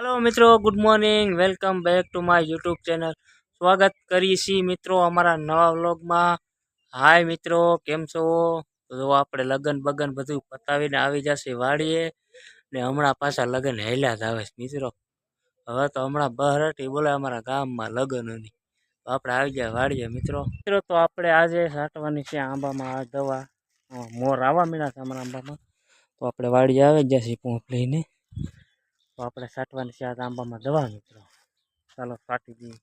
Hello મિત્રો. Good morning welcome back to my YouTube channel સ્વાગત કરીએ છીએ મિત્રો, અમારા નવા વ્લોગમાં. હાય, મિત્રો. કેમ છો? જો આપણે લગન બગન બધું પતાવીને આવી જશે વાડીએ ને હમણાં પાછા લગન હેલા જ આવે છે, મિત્રો. હવે તો હમણાં બહરટી બોલે અમારા ગામમાં લગ્નની. આપણે આવી જાય વાડીએ, મિત્રો. મિત્રો, તો આપણે આજે છાંટવાની છે આંબામાં આ દવા. મોર આવવા મીણા છે અમારા આંબામાં. તો આપણે વાડીએ આવી જશે પોંપ લઈને. તો આપણે છાંટવાની છે આ આંબામાં દવા મિત્રો. ચાલો છાંટી દઈએ.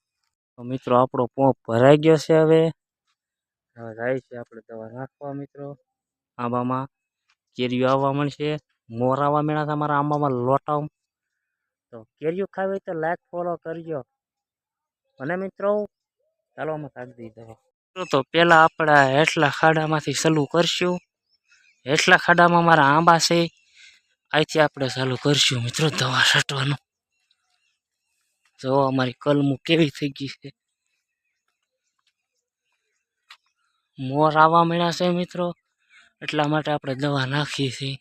તો મિત્રો, આપણો પોંપ ભરાઈ ગયો છે હવે. હવે જાય છે આપણે દવા નાખવા મિત્રો. આંબામાં કેરીઓ આવવા મળશે. મોર આવવા મળ્યા છે આંબામાં લોટાવ તો કેરીઓ ખાવી તો લાઈક ફોલો કરજો. અને મિત્રો, ચાલો અમે કાઢી દઈ દવા. તો પહેલાં આપણા હેઠલા ખાડામાંથી સલું કરશું. હેઠલા ખાડામાં મારા આંબા છે. અહીંથી આપણે ચાલુ કરશું મિત્રો દવા છાંટવાનું. જો અમારી કલમું કેવી થઈ ગઈ છે. મોર આવવા મળ્યા છે મિત્રો, એટલા માટે આપણે દવા નાખીએ છીએ.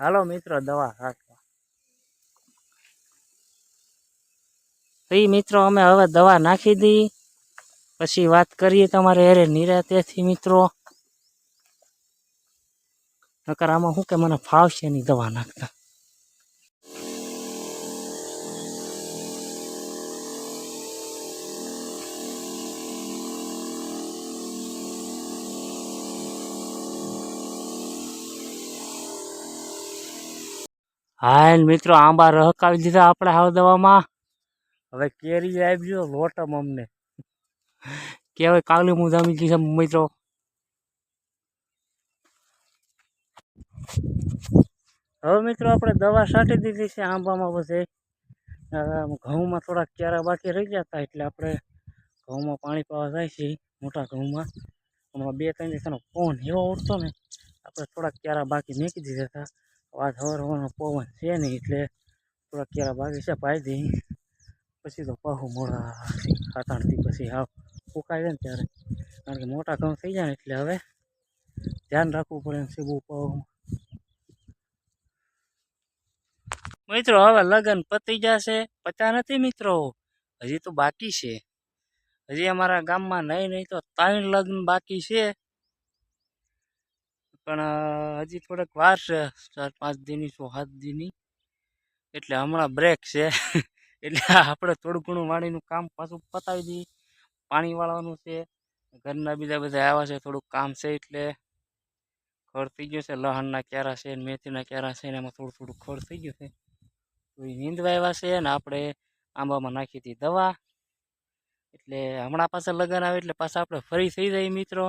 હાલો મિત્રો, દવા રાખવા તો મિત્રો અમે હવે દવા નાખી દી. પછી વાત કરીએ તમારે અરે નિરાતેથી મિત્રો. નકર આમાં શું કે મને ફાવશે નહીં દવા નાખતા. હાલ મિત્રો આંબા રહકાવી દીધા આપણે હાવ દવામાં. હવે કેરી આવી ગયો લોટમ અમને. કેવાય કાગલી હું જામી ગઈ છે મિત્રો. હવે મિત્રો આપણે દવા છાંટી દીધી છે આંબામાં બધે. ઘઉંમાં થોડાક ક્યારા બાકી રહી ગયા હતા એટલે આપણે ઘઉંમાં પાણી પાવા જાય છે મોટા ઘઉંમાં. હમણાં બે ત્રણ દિવસનો પવન એવો ઉડતો ને, આપણે થોડાક ક્યારા બાકી મેકી દીધા હતા. આજ હવાર હવાનો પવન છે નહીં એટલે થોડાક ક્યારા બાકી છે, પાઈ દઈ. પછી તો પાહુ મોડા સાત પછી હાવ ફૂંકાય ને ત્યારે. કારણ કે મોટા ઘઉં થઈ જાય એટલે હવે ધ્યાન રાખવું પડે ને છે બહુ મિત્રો, હવે લગ્ન પતી જશે. પતા નથી મિત્રો? હજી તો બાકી છે. હજી અમારા ગામમાં નહીં નહીં તો ત્રણ લગ્ન બાકી છે. પણ હજી થોડીક વાર છે. ચાર, પાંચ દિનની છ, સાત દીની. એટલે હમણાં બ્રેક છે. એટલે આપણે થોડું ઘણું વાડીનું કામ પાછું પતાવી દઈએ. પાણી વાળવાનું છે, ઘરના બીજા બધા આવ્યા છે, થોડુંક કામ છે એટલે ખડ થઈ ગયું છે, લહણના ક્યારા છે, મેથીના ક્યારા છે ને એમાં થોડું થોડું ખડ થઈ ગયું છે. તો એ નીંદવા આવ્યા છે ને આપણે આંબામાં નાખી હતી દવા. એટલે હમણાં પાછા લગન આવે એટલે પાછા આપણે ફરી થઈ જાય મિત્રો.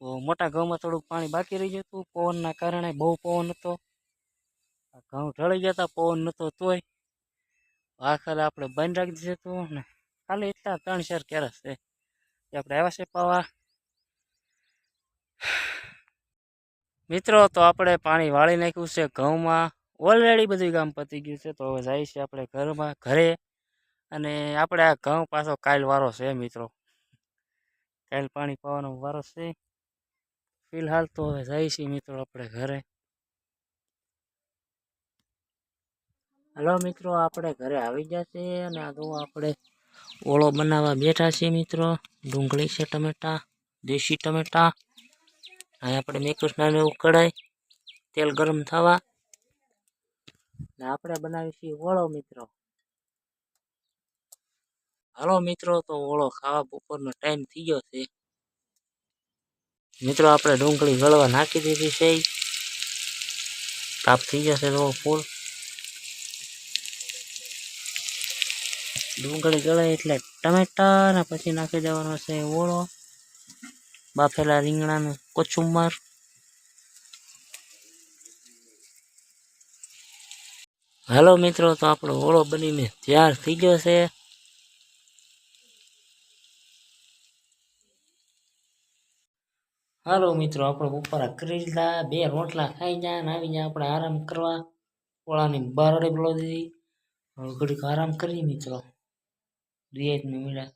તો મોટા ઘઉંમાં થોડુંક પાણી બાકી રહી જતું પવનના કારણે બહુ પવન હતો. ઘઉં ઢળી ગયા હતા, પવન નહોતો તોય. આ ખાલી આપણે બંધ રાખી દીધું હતું ને ખાલી એટલા ત્રણ શેર કેરસ છે. આપણે આવ્યા છે પાવા. મિત્રો, તો આપણે પાણી વાળી નાખ્યું છે ઘઉંમાં. ઓલરેડી બધું કામ પતી ગયું છે, તો હવે જાય છે આપણે ઘરમાં, ઘરે. અને આપણે આ ઘઉં પાછો કાલ વારો છે, મિત્રો. કાલ પાણી પાવાનો વારો છે. ફિલહાલ તો હવે જાય છે મિત્રો આપણે ઘરે. હલો મિત્રો, આપણે ઘરે આવી ગયા છે અને આ ઘઉં આપણે ઓળો બનાવવા બેઠા છીએ મિત્રો. ડુંગળી છે ટમેટા, દેશી ટમેટા. અહીં આપણે મેકૃષ્ણને કઢાઈ તેલ ગરમ થવા. આપણે બનાવી છીએ ઓળો મિત્રો. હાલો મિત્રો, તો ઓળો ખાવા બપોરનો ટાઈમ થઈ ગયો છે. મિત્રો, આપણે ડુંગળી ગળવા નાખી દીધી છે. તાપ થઈ જશે તો ફૂલ. ડુંગળી ગળે એટલે ટમેટા ને પછી નાખી દેવાનો છે ઓળો, બાફેલા રીંગણાનું કોચુંબર હાલો મિત્રો, તો આપણો ઓળો બનીને તૈયાર થઈ ગયો છે. હાલો મિત્રો, આપણે બપોરા કરી લીધા બે રોટલા ખાઈ ગયા ને આવી ગયા આપણે આરામ કરવા. ઓળાની બારડે બોલાવી દીધી. ઘડીક આરામ કરી મિત્રો. રિયાજને મળ્યા